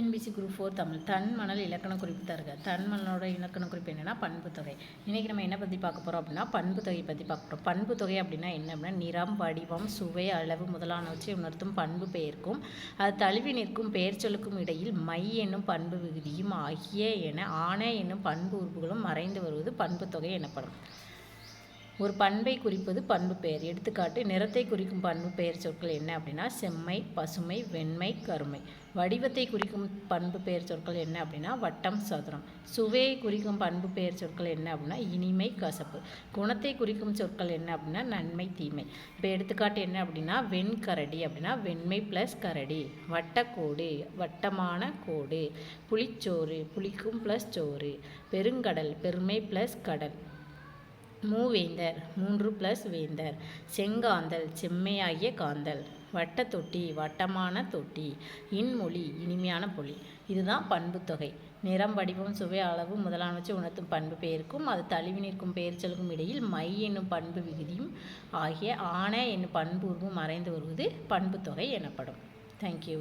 NBC group four Tamil. தன் மணல் இலக்கண குறிப்பு தருக. தன் மணலோட இலக்கண குறிப்பு என்னென்னா பண்பு தொகை. இன்றைக்கி நம்ம என்ன பற்றி பார்க்க போகிறோம் அப்படின்னா பண்பு தொகை பற்றி பார்க்க போகிறோம் பண்பு தொகை அப்படின்னா என்ன அப்படின்னா நிறம் வடிவம் சுவை அளவு முதலானவற்றை உணர்த்தும் பண்பு பெயர்க்கும். அது தழுவி நிற்கும் பெயர் சொல்லுக்கும் இடையில் மை என்னும் பண்பு விகுதியும் ஆகிய என ஆன என்னும் பண்பு உறுப்புகளும் மறைந்து வருவது பண்பு தொகை எனப்படும். ஒரு பண்பை குறிப்பது பண்பு பெயர். எடுத்துக்காட்டு நிறத்தை குறிக்கும் பண்பு பெயர் சொற்கள் என்ன அப்படின்னா செம்மை பசுமை வெண்மை கருமை. வடிவத்தை குறிக்கும் பண்பு பெயர் சொற்கள் என்ன அப்படின்னா வட்டம் சதுரம். சுவையை குறிக்கும் பண்பு பெயர் சொற்கள் என்ன அப்படின்னா இனிமை கசப்பு. குணத்தை குறிக்கும் சொற்கள் என்ன அப்படின்னா நன்மை தீமை. இப்போ எடுத்துக்காட்டு என்ன அப்படின்னா வெண்கரடி அப்படின்னா வெண்மை ப்ளஸ் கரடி. வட்டக்கோடு வட்டமான கோடு. புளிச்சோறு புளிக்கும் ப்ளஸ் சோறு. பெருங்கடல் பெருமை ப்ளஸ் கடல். மூவேந்தர் மூன்று ப்ளஸ் வேந்தர் செங்காந்தல் செம்மையாகிய காந்தல் வட்ட தொட்டி வட்டமான தொட்டி இன்மொழி இனிமையான பொழி. இதுதான் பண்பு தொகை. நிறம் வடிவம் சுவை அளவு முதலானவற்றை உணர்த்தும் பண்பு பெயருக்கும் அது தழுவி நிற்கும் பெயர்ச்சலுக்கும் இடையில் மை என்னும் பண்பு விகுதியும் ஆகிய ஆன என்னும் பண்பு மறைந்து வருவது பண்பு தொகை எனப்படும். தேங்க்யூ